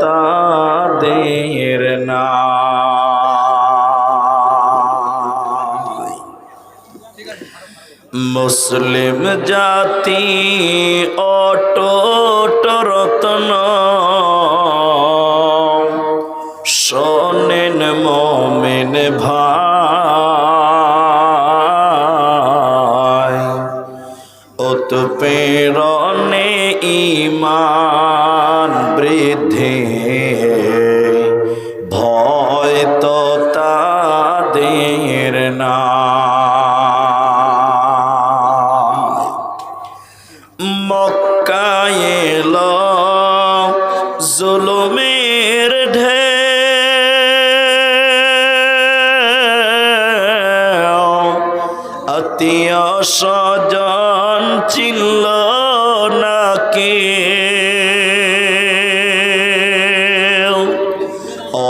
তাদের মুসলিম জাতি অটট রত্ন। শোনেন মমেন ভাই। উৎপীড়নে স্বজন ছিল নাকি?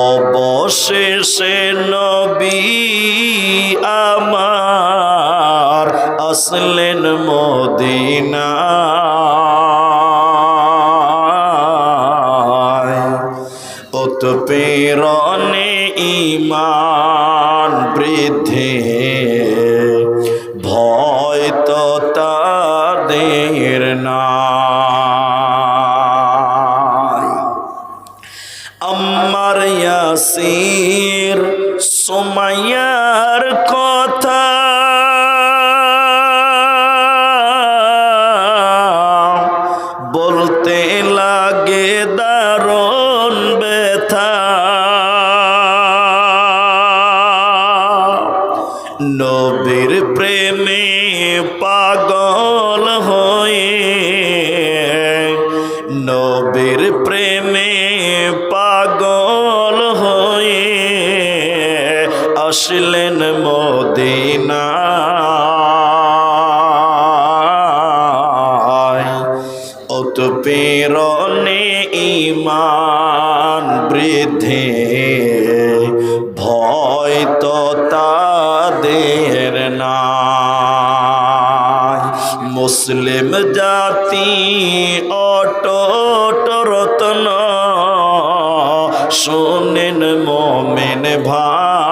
অবশেষে নবী আমার আসলেন মদিনায় উৎপীড়নে ইমান বৃদ্ধি রূপা শোনেন মোমেন ভাই।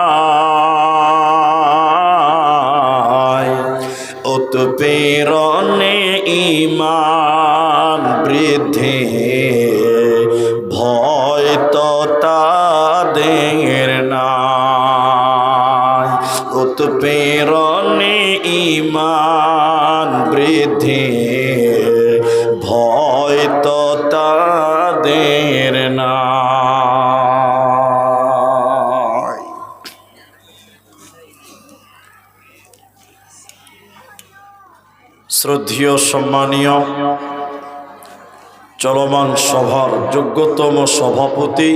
উৎপীড়নে ইমান শ্রদ্ধীয় সম্মানীয় চলমান সভার যোগ্যতম সভাপতি,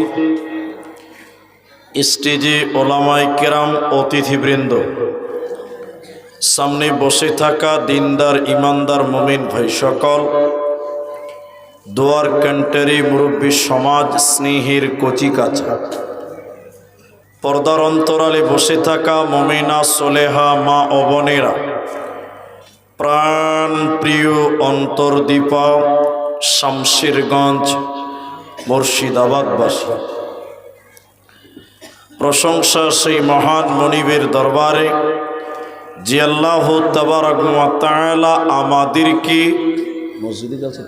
স্টেজে ওলামাই কেরাম অতিথিবৃন্দ, সামনে বসে থাকা দিনদার, ইমানদার, মমিন ভাই সকল, দোয়ার ক্যান্টারি মুরব্বী সমাজ স্নেহের কচি কাছা পর্দার অন্তরালে বসে থাকা মমিনা, সোলেহা, মা অবনেরা প্রাণ প্রিয় অন্তর্দীপা শামশিরগঞ্জ মুর্শিদাবাদবাসী। প্রশংসা সেই মহান মনিবের দরবারে, যে আল্লাহ তাবারকমাতালা আমাদেরকে মসজিদের কাছে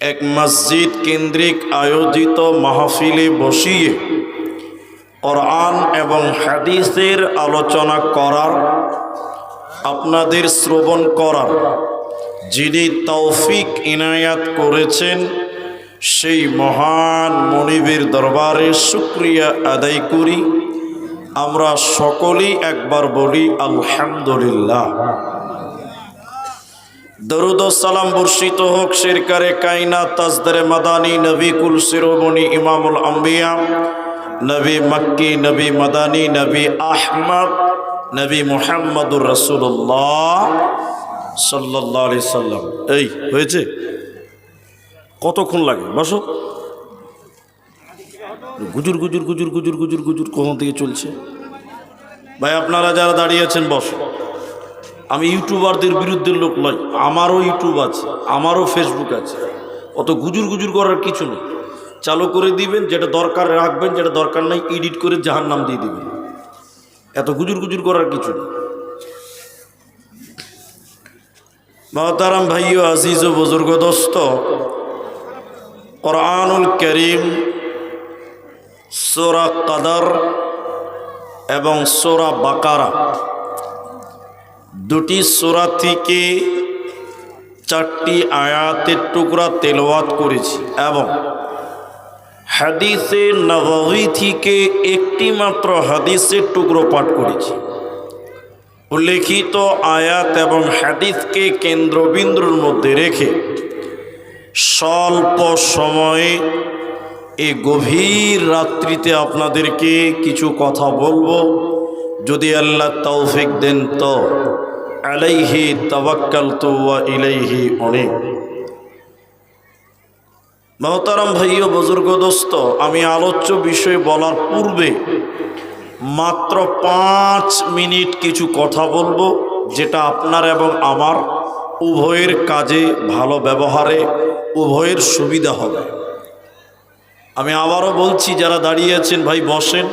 এক মসজিদ কেন্দ্রিক আয়োজিত মাহফিলে বসিয়ে কোরআন এবং হাদিসের আলোচনা করার আপনাদের শ্রবণ করার যিনি তৌফিক ইনায়াত করেছেন, সেই মহান মনিবের দরবারে শুক্রিয়া আদায় করি। আমরা সকলেই একবার বলি, আলহামদুলিল্লাহ। দরুদ সালাম বর্ষিত হোক শেরকারে কাইনা তাজদারে মাদানী, নবী কুল শিরোমণি ইমামুল আম্বিয়া, নবী মক্কি, নবী মাদানী, নবী আহমদ নবী মুহাম্মদুর রসুল্লাহ সাল্লাম। এই, হয়েছে? কতক্ষণ লাগে? বসো। গুজুর গুজুর গুজুর গুজুর গুজুর গুজুর কখন থেকে চলছে। ভাই, আপনারা যারা দাঁড়িয়ে আছেন, বসো। আমি ইউটিউবারদের বিরুদ্ধে লোক নয় আমারও ইউটিউব আছে, আমারও ফেসবুক আছে। অত গুজুর গুজুর করার কিছু নেই। চালু করে দিবেন, যেটা দরকার রাখবেন, যেটা দরকার নাই, এডিট করে জাহার নাম দিয়ে দিবেন। এত গুজুর গুজুর করার কিছু নেই মহতারাম ভাইও আজিজ ও বুজুর্গ দোস্ত, কোরআনুল করিম, সোরা কাদার এবং সোরা বাকারা দুটি সোরা থেকে চারটি আয়াতের টুকরা তেলওয়াত করেছি এবং হাদিসে নবী থেকে একটি মাত্র হাদিসের টুকরো পাঠ করেছি। উল্লেখিত আয়াত এবং হাদিসকে কেন্দ্রবিন্দুর মধ্যে রেখে স্বল্প সময়ে এ গভীর রাত্রিতে আপনাদেরকে কিছু কথা বলব। যদি আল্লাহ তৌফিক দেন তো, আলাইহি তবাক্কাল তো ইলাইহি অনেক মহতারাম ভাইও বুজুর্গ দোস্ত, আমি আলোচ্য বিষয় বলার পূর্বে মাত্র পাঁচ মিনিট কিছু কথা বলব, যেটা আপনার এবং আমার উভয়ের কাজে ভালো ব্যবহারে, উভয়ের সুবিধা হবে। আমি আবারও বলছি, যারা দাঁড়িয়ে আছেন ভাই, বসেন।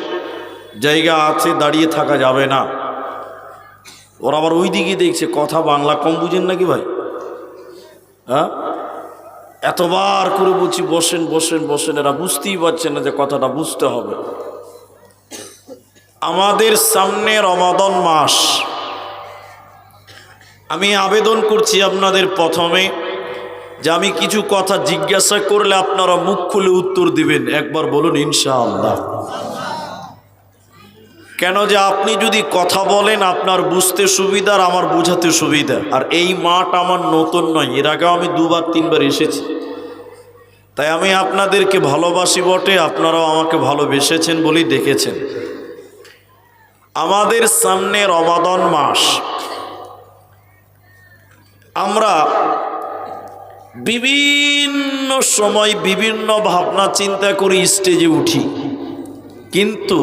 জায়গা আছে, দাঁড়িয়ে থাকা যাবে না। ওরা আবার ওই দিকে দেখছে, কথা বাংলা কম বুঝেন নাকি ভাই? হ্যাঁ? এতবার করে বলছি, বসেন বসেন বসেন, এরা বুঝতেই পারছে না যে কথাটা বুঝতে হবে। আমাদের সামনে রমাদন মাস। আমি আবেদন করছি আপনাদের প্রথমে যে আমি কিছু কথা জিজ্ঞাসা করলে আপনারা মুখ খুলে উত্তর দিবেন। একবার বলুন, ইনশাআল্লাহ। কেন যে আপনি যদি কথা বলেন, আপনার বুঝতে সুবিধা আর আমার বুঝাতে সুবিধা। আর এই মাঠ আমার নতুন নয়, এর আগেও আমি দুবার, তিনবার এসেছি। তাই আমি আপনাদেরকে ভালোবাসি বটে, আপনারাও আমাকে ভালোবেসেছেন বলেই দেখেছেন আমাদের সামনে রমাদন মাস। আমরা বিভিন্ন সময় বিভিন্ন ভাবনা চিন্তা করে স্টেজে উঠি। কিন্তু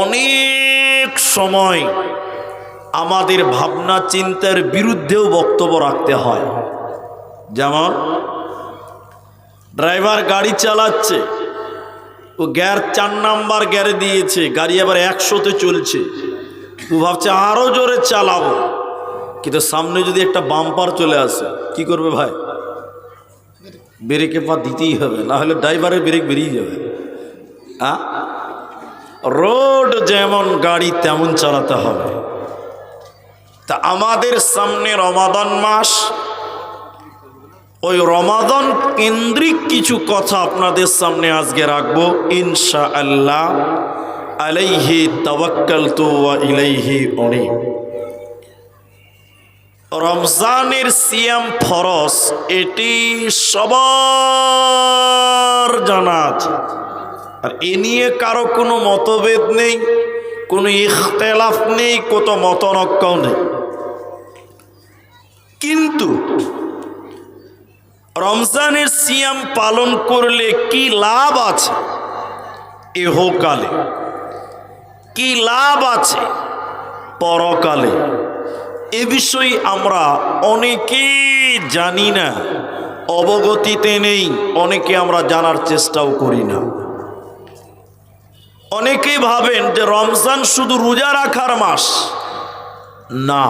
অনেক সময় আমাদের ভাবনা চিন্তার বিরুদ্ধেও বক্তব্য রাখতে হয়। যেমন ড্রাইভার গাড়ি চালাচ্ছে। ও গ্যার চার নাম্বার গ্যারে দিয়েছে, গাড়ি আবার একশোতে চলছে। ও ভাবছে আরও জোরে চালাবো। কিন্তু সামনে যদি একটা বাম্পার চলে আসে, কি করবে ভাই? ব্রেকে পা দিতেই হবে, না হলে ড্রাইভারের ব্রেক বেরিয়ে যাবে। হ্যাঁ রোড যেমন গাড়ি তেমন চালাতে হবে। তা আমাদের সামনে রমাদান মাস ওই রমাদান কেন্দ্রিক কিছু কথা আপনাদের সামনে আজকে রাখব। ইনশা আল্লাহ আলাইহি তাওয়াক্কাল তু ইলাইহি অনেক রমজানের সিয়াম ফরস এটি সবার জানা আছে। আর এ নিয়ে কারও কোনো মতভেদ নেই, কোনো ইখতলাফ নেই কত মতনক্কাও নেই। কিন্তু রমজানের সিয়াম পালন করলে কি লাভ আছে? এহকালে কি লাভ আছে? পরকালে। এ বিষয়ে আমরা অনেকে জানি না, অবগতিতে নেই, অনেকে আমরা জানার চেষ্টাও করি না। অনেকে ভাবেন যে রমজান শুধু রোজা রাখার মাস। না।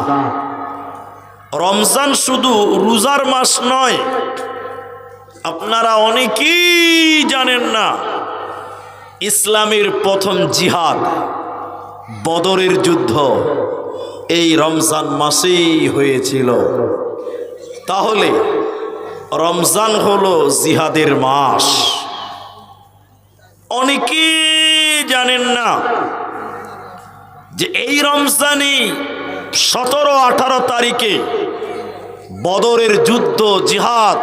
রমজান শুধু রোজার মাস নয় আপনারা অনেকেই জানেন না, ইসলামের প্রথম জিহাদ, বদরের যুদ্ধ এই রমজান মাসেই হয়েছিল। তাহলে রমজান হলো জিহাদের মাস। অনেকেই জানেন না যে এই রমজানে সতেরো আঠারো তারিখে বদরের যুদ্ধ, জিহাদ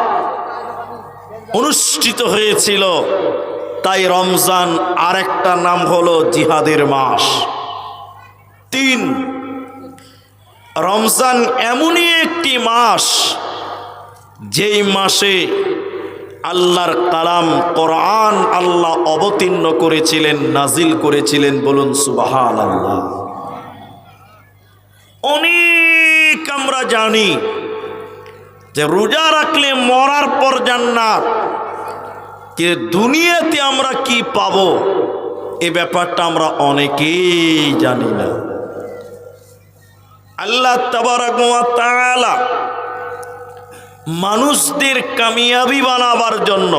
অনুষ্ঠিত হয়েছিল। তাই রমজান আরেকটা নাম হলো জিহাদের মাস। তিন, রমজান এমনই একটি মাস, যেই মাসে আল্লাহর কালাম কোরআন আল্লাহ অবতীর্ণ করেছিলেন, নাজিল করেছিলেন বলুন সুবাহান আল্লাহ অনেক আমরা জানি যে রোজা রাখলে মরার পর জান্নাত যে দুনিয়াতে আমরা কি পাব? এ ব্যাপারটা আমরা অনেকেই জানি না। আল্লাহ তাআলা মানুষদের কামিয়াবি বানাবার জন্য,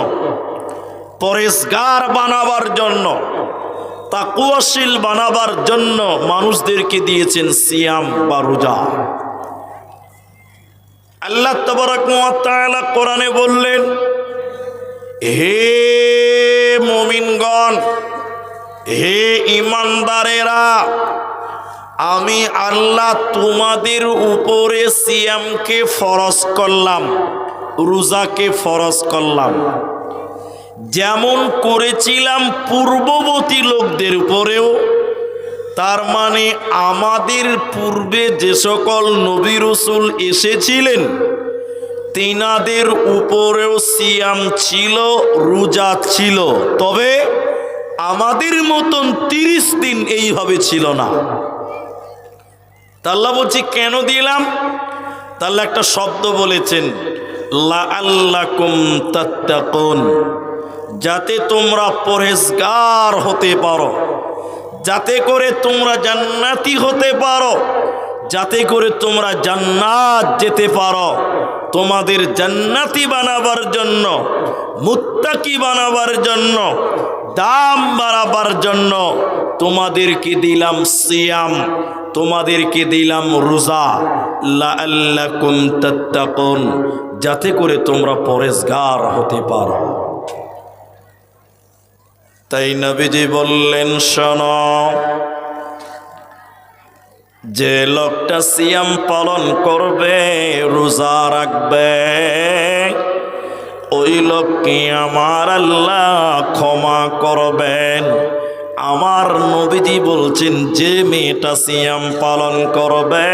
পরেশগার বানাবার জন্য, তাকুয়াশীল বানাবার জন্য মানুষদেরকে দিয়েছেন সিয়াম বা রোজা। আল্লাহ তাবারাক কোরআনে বললেন হে মুমিনগণ, হে ইমানদারেরা, আমি আল্লাহ তোমাদের উপরে সিয়ামকে ফরজ করলাম, রোজাকে ফরজ করলাম। যেমন করেছিলাম পূর্ববর্তী লোকদের উপরেও, তার মানে আমাদের পূর্বে যে সকল নবী রসুল এসেছিলেন তেনাদের উপরেও সিয়াম ছিল, রোজা ছিল। তবে আমাদের মতন তিরিশ দিন এইভাবে ছিল না। তাল্লা বলছি, কেন দিলাম? তাহলে একটা শব্দ বলেছেন যাতে তোমরা পরেশগার হতে পারো, যাতে করে তোমরা জান্নাতি হতে পারো, যাতে করে তোমরা জান্নাত যেতে পারো। তোমাদের জান্নাতি বানাবার জন্য, মুত্তাকি বানাবার জন্য, দাম বাড়াবার জন্য তোমাদেরকে দিলাম সিয়াম, তোমাদেরকে দিলাম রোজা। তাত্তাকুন, যাতে করে তোমরা পরেশগার হতে পারো। তাই নবীজি বললেন, শোনো যে লোকটা সিয়াম পালন করবে রোজা রাখবে ওই লোককে আমার আল্লাহ ক্ষমা করবেন? আমার নবীজি বলছেন, যে মেয়েটা সিয়াম পালন করবে,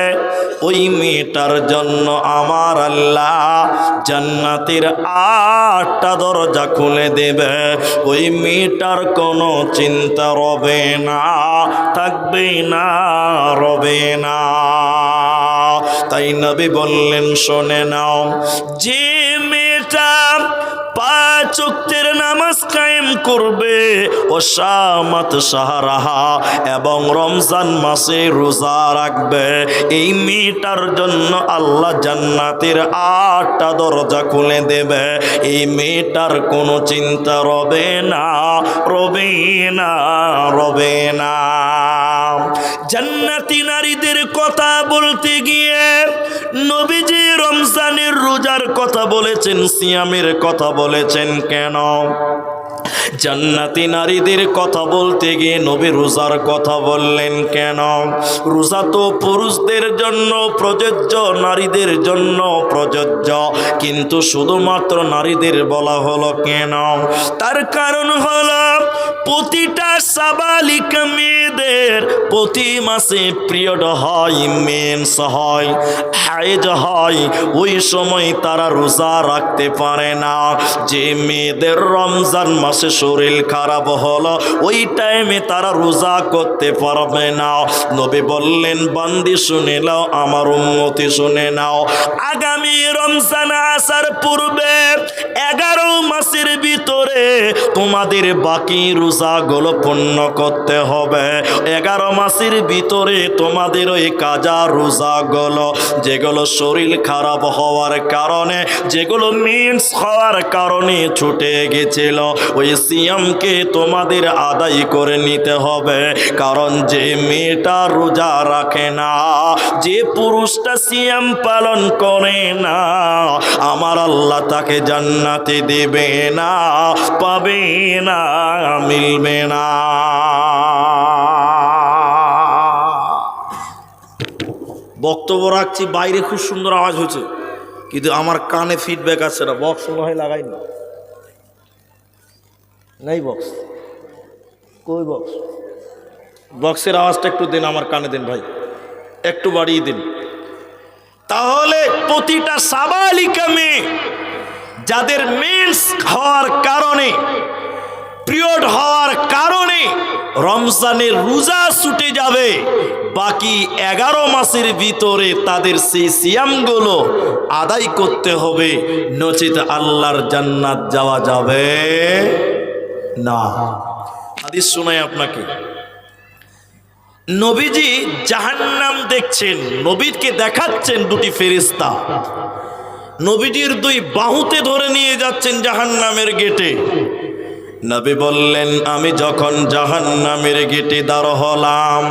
ওই মেয়েটার জন্য আমার আল্লাহ জান্নাতের আটটা দরজা খুলে দেবে। ওই মেয়েটার কোনো চিন্তা রবে না, থাকবে না, রবে না। তাই নবী বললেন, শোনে নাও, যে পাঁচ নামাজ কায়েম করবে। ও শামাত সাহারাহা এবং রমজান মাসে রোজা রাখবে। এই মেয়েটার জন্য আল্লাহ জান্নাতের আটটা দরজা খুলে দেবে। এই মেয়েটার কোনো চিন্তা রবে না রবে না রবে না। জান্নাতি নারীদের কথা বলতে গিয়ে নবীজি রমজানের রোজার কথা বলেছেন সিয়ামের কথা বলেছেন কেন? জান্নাতি নারীদের কথা বলতে গিয়ে নবী রোজার কথা বললেন, কেন? রোজা তো পুরুষদের জন্য প্রযোজ্য, নারীদের জন্য প্রযোজ্য। কিন্তু শুধুমাত্র নারীদের বলা হলো কেন? তার কারণ হলো প্রতিটা সাবালিকা মেয়েদের প্রতি মাসে পিরিয়ড হয়, মেন্স হয় হাইজ হয়। ওই সময় তারা রোজা রাখতে পারে না। যে মেয়েদের রমজান মাসে শরীর খারাপ হলো। ওই টাইমে তারা রোজা করতে পারবে না। নবী বললেন, বান্দি শুনে নাও, আমার উন্মতি শুনে নাও। আগামী রমজান আসার পূর্বে এগারো মাসের ভিতরে তোমাদের বাকি রোজাগুলো পূর্ণ করতে হবে। এগারো মাসের ভিতরে তোমাদের ওই কাজা রোজাগুলো, যেগুলো শরীর খারাপ হওয়ার কারণে, যেগুলো মিন্স হওয়ার কারণে ছুটে গেছিল, ওই সিয়ামকে তোমাদের আদায় করে নিতে হবে। কারণ যে মেয়েটা রোজা রাখে না, যে পুরুষটা সিয়াম পালন করে না, আমার আল্লাহ তাকে জান্নাতে দেবে না, পাবে না, মিলবে না। বক্তব্য রাখছি, বাইরে খুব সুন্দর আওয়াজ হয়েছে, কিন্তু আমার কানে ফিডব্যাক আছে না, বক্স মনে লাগাই না নেই বক্স কই বক্স বক্সের আওয়াজটা একটু দিন, আমার কানে দিন ভাই। একটু বাড়িয়ে দিন। তাহলে প্রতিটা সাবালিকা মেয়ে যাদের মেন্স হওয়ার কারণে পিরিয়ড হওয়ার কারণে রমজানের রোজা ছুটে যাবে, বাকি এগারো মাসের ভিতরে তাদের সেই সিয়ামগুলো আদায় করতে হবে। নচিত আল্লাহর জান্নাত যাওয়া যাবে। না। হাদিস শোনায় আপনাকে। নবীজি জাহান্নাম দেখছেন, নবীকে দেখাচ্ছেন দুটি ফেরিস্তা নবীজির দুই বাহুতে ধরে নিয়ে যাচ্ছেন জাহান্নামের গেটে। নবী বললেন, আমি যখন জাহান্নামের গেটে দাঁড় হলাম,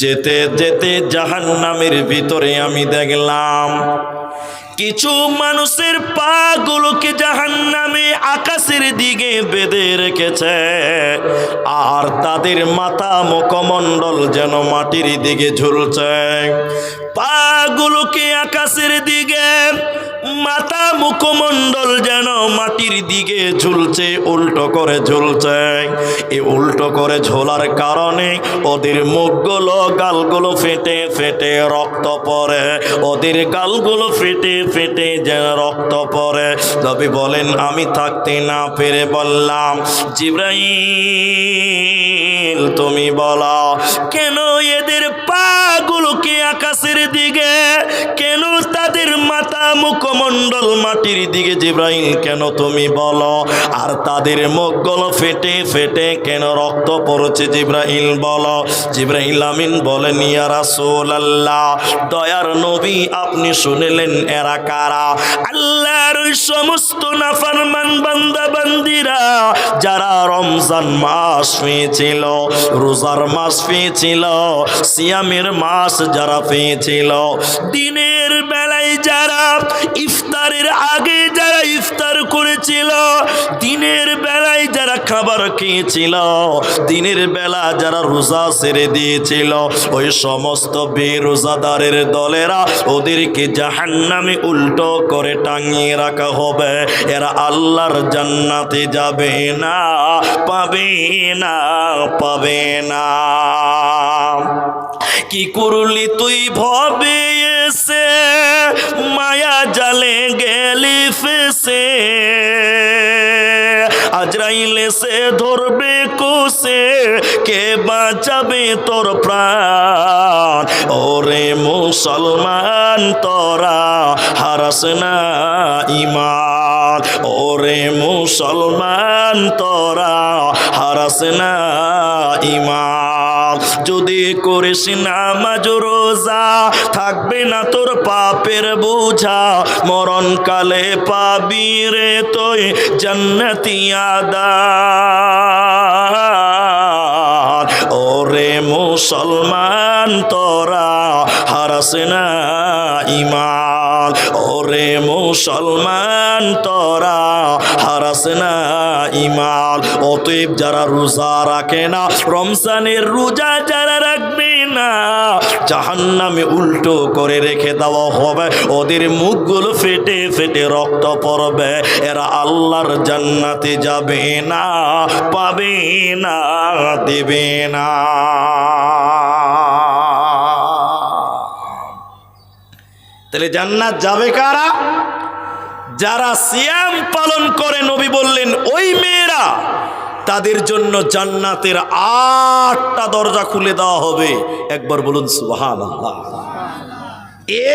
যেতে যেতে জাহান্নামের ভিতরে আমি দেখলাম কিছু মানুষের পা গুলোকে জাহান নামে আকাশের দিকে বেঁধে রেখেছে, আর তাদের মাথা মুখমণ্ডল যেন মাটির দিকে ঝুলছে। পা গুলোকে আকাশের দিকে মাথা মুখমণ্ডল মাটির দিকে ঝুলছে, উল্টো করে ঝুলছে। এই উল্টো করে ঝোলার কারণে ওদের মুখগুলো, গালগুলো ফেটে ফেটে রক্ত পড়ে। ওদের গালগুলো ফেটে ফেটে যেন রক্ত পড়ে। তবে বলেন, আমি থাকতে না পেরে বললাম, জিব্রাইল, তুমি বলো, কেন এদের পাগুলোকে আকাশের দিকে, কেন তাদের মাথা মুখমণ্ডল মাটির দিকে জিব্রাইল, কেন তুমি বলো? আর তাদের মুখগুলো ফেটে ফেটে কেন রক্ত পড়ছে জিব্রাইল বলো? জিব্রাইল আমিন বলেন, ইয়া রাসূলুল্লাহ, দয়ার নবী আপনি শুনলেন এরা কারা? আল্লাহর সমস্ত নাফরমান বান্দা বান্দিরা, যারা রমজান মাস পেয়েছিল, রোজার মাস পেয়েছিল, সিয়ামের মাস যারা পেয়েছিল বেলায় যারা ইফতারের আগে যারা ইফতার করেছিল, দিনের বেলায় যারা খাবার খেয়েছিল, দিনের বেলা যারা রোজা সেরে দিয়েছিল, ওই সমস্ত বেরোজাদারের দলেরা ওদেরকে জাহান্নামে উল্টো করে টাঙিয়ে রাখা হবে। এরা আল্লাহর জান্নাতে যাবে না, পাবে না পাবে না। কি করলি তুই ভবে? এসে মায়া জালে গেলি ফেসে। আজরাইলে সে ধরবে কোসে কে বাঁচাবে তোর প্রাণ? ওরে মুসলমান, তোরা হারাস না ইমান ওরে মুসলমান, তোরা হারাস না ইমান যদি করিস নামাজ রোজা। থাকবে না তোর পাপের বোঝা। মরণকালে পাবি রে তোই জন্নতিয়াদা ওরে মুসলমান তোরা, হারাস না ওরে মুসলমান তোরা হারাস না ইমান অতএব যারা রোজা রাখে না, রমজানের রোজা যারা রাখবে না, জাহান্নামে উল্টো করে রেখে দেওয়া হবে। ওদের মুখগুলো ফেটে ফেটে রক্ত পড়বে। এরা আল্লাহর জান্নাতে যাবে না, পাবে না, দেবে না। তাহলে জান্নাত যাবে কারা? যারা সিয়াম পালন করে, নবী বললেন, ওই মেয়েরা, তাদের জন্য জান্নাতের আটটা দরজা খুলে দেওয়া হবে। একবার বলুন সুহান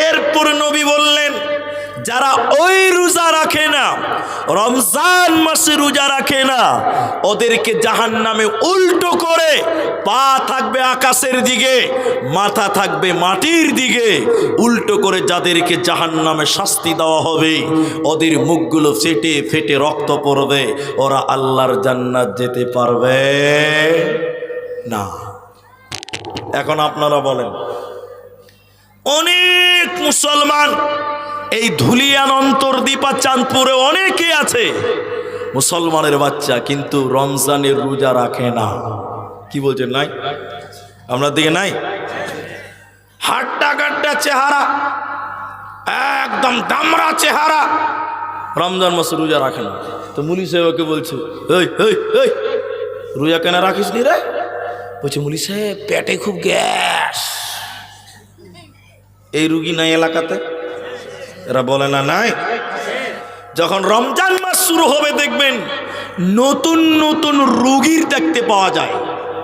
এরপর নবী বললেন যারা ওই রোজা রাখে না, রমজান মাসে রোজা রাখে না, ওদেরকে জাহান নামে উল্টো করে পা থাকবে আকাশের দিকে, মাথা থাকবে মাটির দিকে, উল্টো করে যাদেরকে জাহান নামে শাস্তি দেওয়া হবে, ওদের মুখগুলো ফেটে ফেটে রক্ত পড়বে, ওরা আল্লাহর জান্নাত যেতে পারবে না। এখন আপনারা বলেন, অনেক মুসলমান এই ধুলিয়ান অন্তর অন্তর্দীপা চাঁদপুরে অনেকে আছে। মুসলমানের বাচ্চা কিন্তু রমজানের রোজা রাখে না। কি বলছেন নাই? আপনার দিকে নাই? হাড্ডা গাড্ডা চেহারা, একদম দামরা চেহারা। রমজান মাসে রোজা রাখে না। তো মুলি সাহেব ওকে বলছে রোজা কেন রাখিস নি রে? বলছে, মুলি সাহেব, পেটে খুব গ্যাস। এই রুগী নাই এলাকাতে? এরা বলে না, নাই। যখন রমজান মাস শুরু হবে, দেখবেন নতুন নতুন রুগীর দেখতে পাওয়া যায়।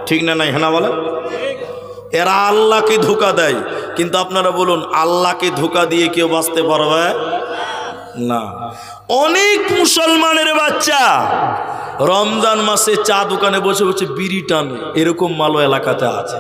ঠিক না নাই হ্যাঁ বলে এরা আল্লাহকে ধোকা দেয়। কিন্তু আপনারা বলুন, আল্লাহকে ধোকা দিয়ে কেউ বাঁচতে পারবে? না। অনেক মুসলমানের বাচ্চা রমজান মাসে চা দোকানে বসে বসে বিড়ি টানে। এরকম মালো এলাকাতে আছে।